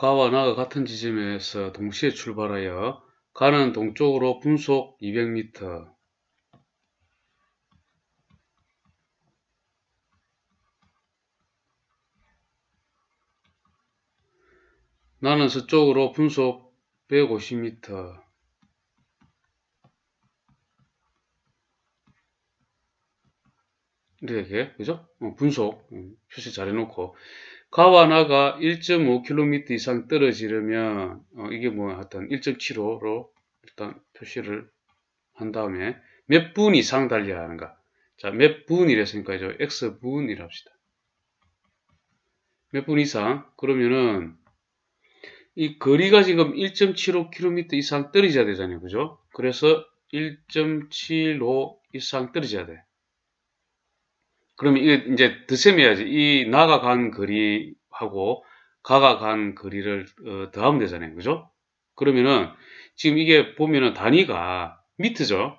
가와 나가 같은 지점에서 동시에 출발하여 가는 동쪽으로 분속 200m 나는 서쪽으로 분속 150m 이렇게 그죠? 어, 분속 음, 표시 잘 해놓고 가와 나가 1.5km 이상 떨어지려면 어, 이게 뭐 하여튼 1.75로 일단 표시를 한 다음에 몇 분 이상 달려야 하는가? 자 몇 분이랬으니까 이제 x분이라 합시다. 몇 분 이상? 그러면은 이 거리가 지금 1.75km 이상 떨어져야 되잖아요. 그죠? 그래서 1.75 이상 떨어져야 돼 그러면 이게 이제 덧셈해야지. 이 나가 간 거리하고 가가 간 거리를 어, 더하면 되잖아요. 그죠? 그러면은 지금 이게 보면은 단위가 미터죠.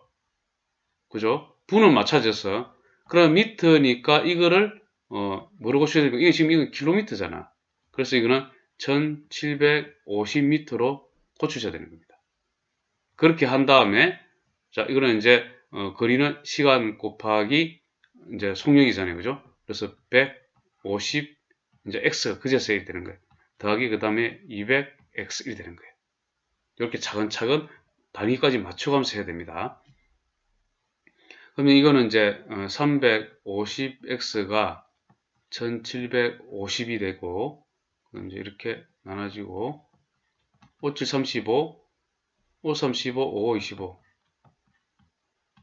그죠? 분은 맞춰졌어. 그럼 미터니까 이거를 어 뭐라고 써야 될까? 이게 지금 이건 킬로미터잖아. 그래서 이거는 1750m로 고쳐져야 되는 겁니다. 그렇게 한 다음에 자 이거는 이제 어, 거리는 시간 곱하기 이제 속력이잖아요. 그죠? 그래서 150 이제 x가 그제서 1 되는 거예요. 더하기 그 다음에 200x 1 되는 거예요. 이렇게 차근차근 단위까지 맞춰가면서 해야 됩니다. 그러면 이거는 이제 350x가 1750이 되고 이제 이렇게 나눠지고 5735 535 5525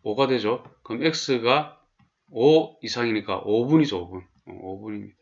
5가 되죠. 그럼 x가 5 이상이니까 5분이죠, 5분. 어, 5분입니다.